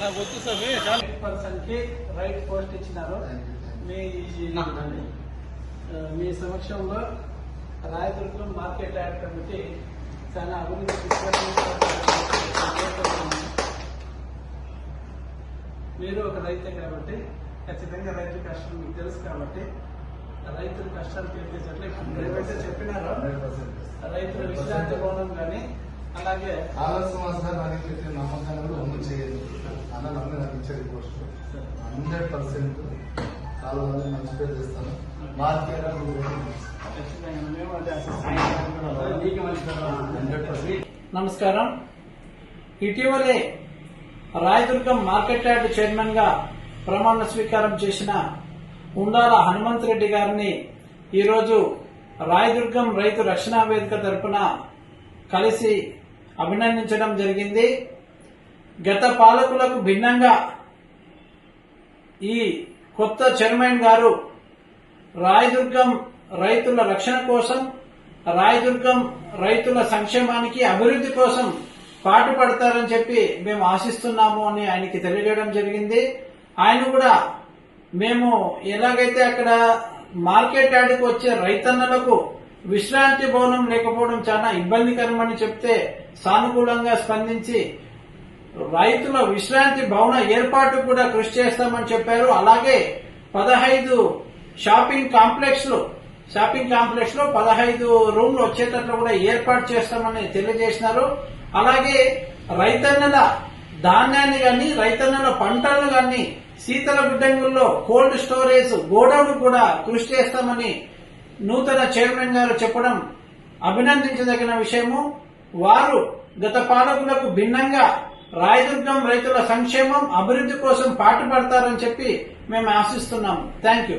నాకు వద్దు చాలా. పర్సన్కి రైట్ పోస్ట్ ఇచ్చినారు. మీ సమక్షంలో రాయదుర్గం మార్కెట్ యాడ్ కమిటీ చాలా అభివృద్ధి మీరు ఒక రైతే కాబట్టి ఖచ్చితంగా రైతు కష్టం మీకు తెలుసు కాబట్టి రైతుల కష్టాలు తీర్చేటట్లు ఇప్పుడు ఏవైతే చెప్పినారో. రైతుల విశ్రాంతి భవనం కానీ అలాగే ఆలస్యం వస్తారు నాకు చెప్పిన నమ్మకాలు అమలు అన్న నమ్మి నాకు హండ్రెడ్ పర్సెంట్ చాలా మంది మంచి పేరు తెస్తాను మార్కెట్ నమస్కారం. ఇటీవలే రాయదుర్గం మార్కెట్ యార్డ్ చైర్మన్గా ప్రమాణ స్వీకారం చేసిన ఉండాల హనుమంత్ రెడ్డి గారిని ఈరోజు రాయదుర్గం రైతు రక్షణ వేదిక తరపున కలిసి అభినందించడం జరిగింది. గత పాలకులకు భిన్నంగా ఈ కొత్త చైర్మన్ గారు రాయదుర్గం రైతుల రక్షణ కోసం రాయదుర్గం రైతుల సంక్షేమానికి అభివృద్ధి కోసం పాటుపడతారని చెప్పి మేము ఆశిస్తున్నాము అని ఆయనకి తెలియజేయడం జరిగింది. ఆయన కూడా మేము ఎలాగైతే అక్కడ మార్కెట్ యార్డ్కి వచ్చే రైతన్నలకు విశ్రాంతి భవనం లేకపోవడం చాలా ఇబ్బందికరమని చెప్తే సానుకూలంగా స్పందించి రైతుల విశ్రాంతి భవన ఏర్పాటు కూడా కృషి చేస్తామని చెప్పారు. అలాగే పదహైదు షాపింగ్ కాంప్లెక్స్లో షాపింగ్ కాంప్లెక్స్లో పదహైదు రూమ్లు వచ్చేటట్లు కూడా ఏర్పాటు చేస్తామని తెలియజేసినారు. అలాగే రైతన్నల ధాన్యాన్ని కానీ రైతన్నల పంటలను కానీ శీతల గిడ్డంగుల్లో కోల్డ్ స్టోరేజ్ గోడౌన్ కూడా కృషి చేస్తామని నూతన చైర్మన్ గారు చెప్పడం అభినందించదగిన విషయము. వారు గత పాలకులకు భిన్నంగా రాయదుర్గం రైతుల సంక్షేమం అభివృద్ధి కోసం పాటుపడతారని చెప్పి మేము ఆశిస్తున్నాము. Thank you